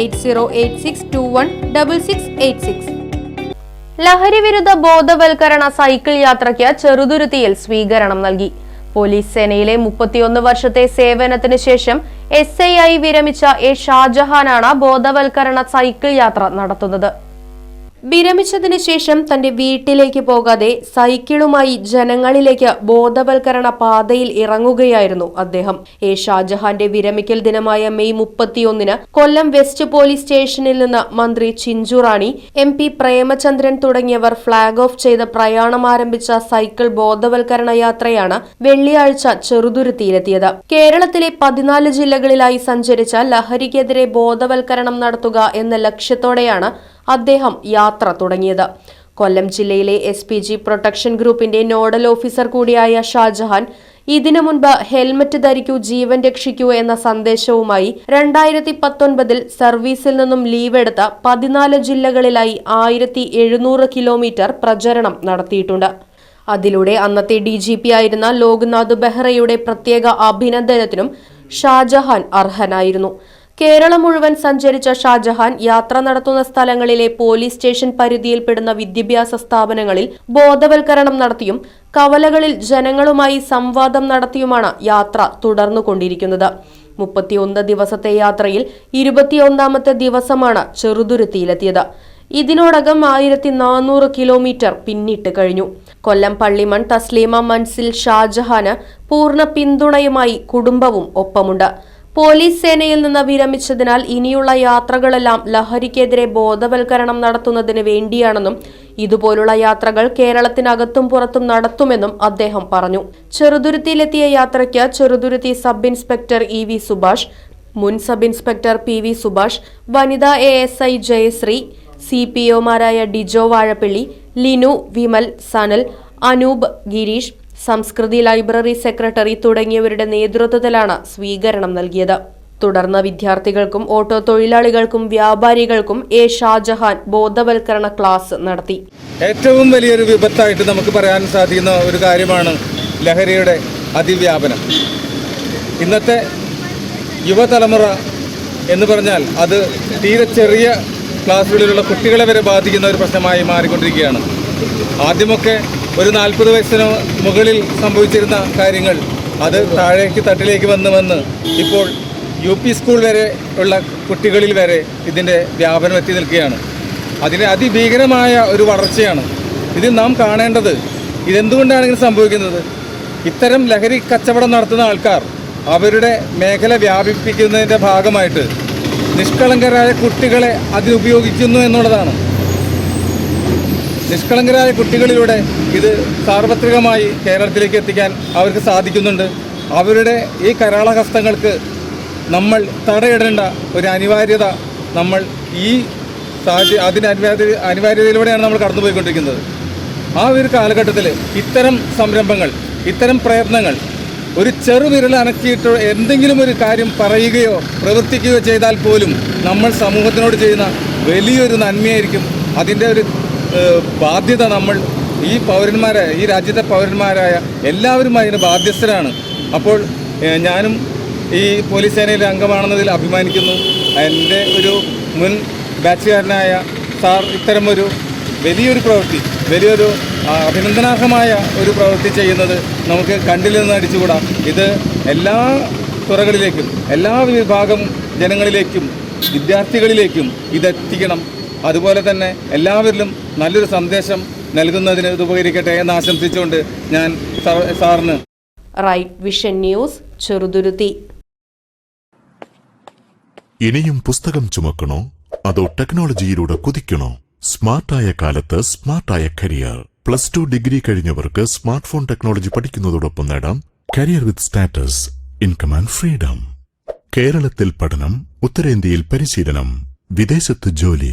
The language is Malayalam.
Eight zero eight six two one double six eight six. ലഹരി വിരുദ്ധ ബോധവൽക്കരണ സൈക്കിൾ യാത്രയ്ക്ക് ചെറുതുരുത്തിയിൽ സ്വീകരണം നൽകി. പോലീസ് സേനയിലെ മുപ്പത്തിയൊന്ന് വർഷത്തെ സേവനത്തിന് ശേഷം എസ് ഐ ആയി വിരമിച്ച എ ഷാജഹാനാണ് ബോധവൽക്കരണ സൈക്കിൾ യാത്ര നടത്തുന്നത്. വിരമിച്ചതിന് ശേഷം തന്റെ വീട്ടിലേക്ക് പോകാതെ സൈക്കിളുമായി ജനങ്ങളിലേക്ക് ബോധവൽക്കരണ പാതയിൽ ഇറങ്ങുകയായിരുന്നു അദ്ദേഹം. എ ഷാജഹാന്റെ വിരമിക്കൽ ദിനമായ മെയ് മുപ്പത്തിയൊന്നിന് കൊല്ലം വെസ്റ്റ് പോലീസ് സ്റ്റേഷനിൽ നിന്ന് മന്ത്രി ചിഞ്ചു റാണി എം പി പ്രേമചന്ദ്രൻ തുടങ്ങിയവർ ഫ്ളാഗ് ഓഫ് ചെയ്ത് പ്രയാണം ആരംഭിച്ച സൈക്കിൾ ബോധവൽക്കരണ യാത്രയാണ് വെള്ളിയാഴ്ച ചെറുതുരുത്തിയിലെത്തിയത്. കേരളത്തിലെ പതിനാല് ജില്ലകളിലായി സഞ്ചരിച്ച ലഹരിക്കെതിരെ ബോധവൽക്കരണം നടത്തുക എന്ന ലക്ഷ്യത്തോടെയാണ് അദ്ദേഹം യാത്ര തുടങ്ങിയത്. കൊല്ലം ജില്ലയിലെ എസ് പി ജി പ്രൊട്ടക്ഷൻ ഗ്രൂപ്പിന്റെ നോഡൽ ഓഫീസർ കൂടിയായ ഷാജഹാൻ ഇതിനു മുൻപ് ഹെൽമറ്റ് ധരിക്കൂ ജീവൻ രക്ഷിക്കൂ എന്ന സന്ദേശവുമായി രണ്ടായിരത്തി പത്തൊൻപതിൽ സർവീസിൽ നിന്നും ലീവ് എടുത്ത പതിനാല് ജില്ലകളിലായി ആയിരത്തി എഴുന്നൂറ് കിലോമീറ്റർ പ്രചരണം നടത്തിയിട്ടുണ്ട്. അതിലൂടെ അന്നത്തെ ഡി ജി പി ആയിരുന്ന ലോക്നാഥ് ബെഹ്റയുടെ പ്രത്യേക അഭിനന്ദനത്തിനും ഷാജഹാൻ അർഹനായിരുന്നു. കേരളം മുഴുവൻ സഞ്ചരിച്ച ഷാജഹാൻ യാത്ര നടത്തുന്ന സ്ഥലങ്ങളിലെ പോലീസ് സ്റ്റേഷൻ പരിധിയിൽപ്പെടുന്ന വിദ്യാഭ്യാസ സ്ഥാപനങ്ങളിൽ ബോധവൽക്കരണം നടത്തിയും കവലകളിൽ ജനങ്ങളുമായി സംവാദം നടത്തിയുമാണ് യാത്ര തുടർന്നുകൊണ്ടിരിക്കുന്നത്. മുപ്പത്തിയൊന്ന് ദിവസത്തെ യാത്രയിൽ ഇരുപത്തിയൊന്നാമത്തെ ദിവസമാണ് ചെറുതുരുത്തിയിലെത്തിയത്. ഇതിനോടകം ആയിരത്തി നാനൂറ് കിലോമീറ്റർ പിന്നിട്ട് കഴിഞ്ഞു. കൊല്ലം പള്ളിമൺ തസ്ലീമ മൻസിൽ ഷാജഹാന് പൂർണ പിന്തുണയുമായി കുടുംബവും ഒപ്പമുണ്ട്. പോലീസ് സേനയിൽ നിന്ന് വിരമിച്ചതിനാൽ ഇനിയുള്ള യാത്രകളെല്ലാം ലഹരിക്കെതിരെ ബോധവൽക്കരണം നടത്തുന്നതിന് വേണ്ടിയാണെന്നും ഇതുപോലുള്ള യാത്രകൾ കേരളത്തിനകത്തും പുറത്തും നടത്തുമെന്നും അദ്ദേഹം പറഞ്ഞു. ചെറുതുരുത്തിയിലെത്തിയ യാത്രയ്ക്ക് Cheruthuruthy sub inspector E V Subhash മുൻ sub inspector P V Subhash വനിതാ A S I Jayasree C P ഒമാരായ Dijo Vazhappilly Linu Vimal Sanal Anoop Girish Samskriti library secretary തുടങ്ങിയവരുടെ നേതൃത്വത്തിലാണ് സ്വീകരണം നൽകിയത്. തുടർന്ന് വിദ്യാർത്ഥികൾക്കും ഓട്ടോ തൊഴിലാളികൾക്കും വ്യാപാരികൾക്കും എ ഷാജഹാൻ ബോധവൽക്കരണ ക്ലാസ് നടത്തി. ഏറ്റവും വലിയൊരു വിപത്തായിട്ട് നമുക്ക് പറയാൻ സാധിക്കുന്ന ഒരു കാര്യമാണ് ലഹരിയുടെ അതിവ്യാപനം. ഇന്നത്തെ യുവതലമുറ എന്ന് പറഞ്ഞാൽ അത് തീരെ ചെറിയ ക്ലാസ്സുകളിലുള്ള കുട്ടികളെ വരെ ബാധിക്കുന്ന ഒരു പ്രശ്നമായി മാറിക്കൊണ്ടിരിക്കുകയാണ്. ആദ്യമൊക്കെ ഒരു നാൽപ്പത് വയസ്സിന് മുകളിൽ സംഭവിച്ചിരുന്ന കാര്യങ്ങൾ അത് താഴേക്ക് തട്ടിലേക്ക് വന്ന് വന്ന് ഇപ്പോൾ യു പി സ്കൂൾ വരെ ഉള്ള കുട്ടികളിൽ വരെ ഇതിന്റെ വ്യാപനം എത്തി നിൽക്കുകയാണ്. അതിന് അതിഭീകരമായ ഒരു വളർച്ചയാണ് ഇത് നാം കാണേണ്ടത്. ഇതെന്തുകൊണ്ടാണ് ഇങ്ങനെ സംഭവിക്കുന്നത്? ഇത്തരം ലഹരി കച്ചവടം നടത്തുന്ന ആൾക്കാർ അവരുടെ മേഖല വ്യാപിപ്പിക്കുന്നതിന്റെ ഭാഗമായിട്ട് നിഷ്കളങ്കരായ കുട്ടികളെ അതിനുപയോഗിക്കുന്നു എന്നുള്ളതാണ്. നിഷ്കളങ്കരായ കുട്ടികളിലൂടെ ഇത് സാർവത്രികമായി കേരളത്തിലേക്ക് എത്തിക്കാൻ അവർക്ക് സാധിക്കുന്നുണ്ട്. അവരുടെ ഈ കരാളഹസ്തങ്ങൾക്ക് നമ്മൾ തടയിടേണ്ട ഒരു അനിവാര്യത നമ്മൾ ഈ സാഹചര്യ അതിന് അനിവാര്യ അനിവാര്യതയിലൂടെയാണ് നമ്മൾ കടന്നുപോയിക്കൊണ്ടിരിക്കുന്നത്. ആ ഒരു കാലഘട്ടത്തിൽ ഇത്തരം സംരംഭങ്ങൾ ഇത്തരം പ്രയത്നങ്ങൾ ഒരു ചെറുവിരൽ അനക്കിയിട്ട് എന്തെങ്കിലും ഒരു കാര്യം പറയുകയോ പ്രവർത്തിക്കുകയോ ചെയ്താൽ പോലും നമ്മൾ സമൂഹത്തിനോട് ചെയ്യുന്ന വലിയൊരു നന്മയായിരിക്കും. അതിന്റെ ഒരു ബാധ്യത നമ്മൾ ഈ പൗരന്മാരായ ഈ രാജ്യത്തെ പൗരന്മാരായ എല്ലാവരും അതിന് ബാധ്യസ്ഥരാണ്. അപ്പോൾ ഞാനും ഈ പോലീസ് സേനയിലെ അംഗമാണെന്നതിൽ അഭിമാനിക്കുന്നു. എന്റെ ഒരു മുൻ ബാച്ചുകാരനായ സാർ ഇത്തരമൊരു വലിയൊരു പ്രവൃത്തി വലിയൊരു അഭിനന്ദനാർഹമായ ഒരു പ്രവൃത്തി ചെയ്യുന്നത് നമുക്ക് കണ്ടിൽ നിന്ന് അടിച്ചുകൂടാ. ഇത് എല്ലാ തുറകളിലേക്കും എല്ലാ വിഭാഗം ജനങ്ങളിലേക്കും വിദ്യാർത്ഥികളിലേക്കും ഇതെത്തിക്കണം. അതുപോലെ തന്നെ എല്ലാവരിലും നല്ലൊരു സന്ദേശം നൽകുന്നതിന് ഇത് ഉപകരിക്കട്ടെ എന്ന് ആശംസിച്ചുകൊണ്ട് ഞാൻ സാറിന് റൈറ്റ് വിഷൻ ന്യൂസ് ചെറുതുരുത്തി ഇനിയും പുസ്തകം ചുമക്കണോ? അതോ ടെക്നോളജിയിലൂടെ കുതിക്കണോ? സ്മാർട്ടായ കാലത്ത് സ്മാർട്ടായ കരിയർ. പ്ലസ് ടു ഡിഗ്രി കഴിഞ്ഞവർക്ക് സ്മാർട്ട് ഫോൺ ടെക്നോളജി പഠിക്കുന്നതോടൊപ്പം നേടാം career with status income and freedom കേരളത്തിൽ പഠനം ഉത്തരേന്ത്യയിൽ പരിശീലനം വിദേശത്ത് ജോലി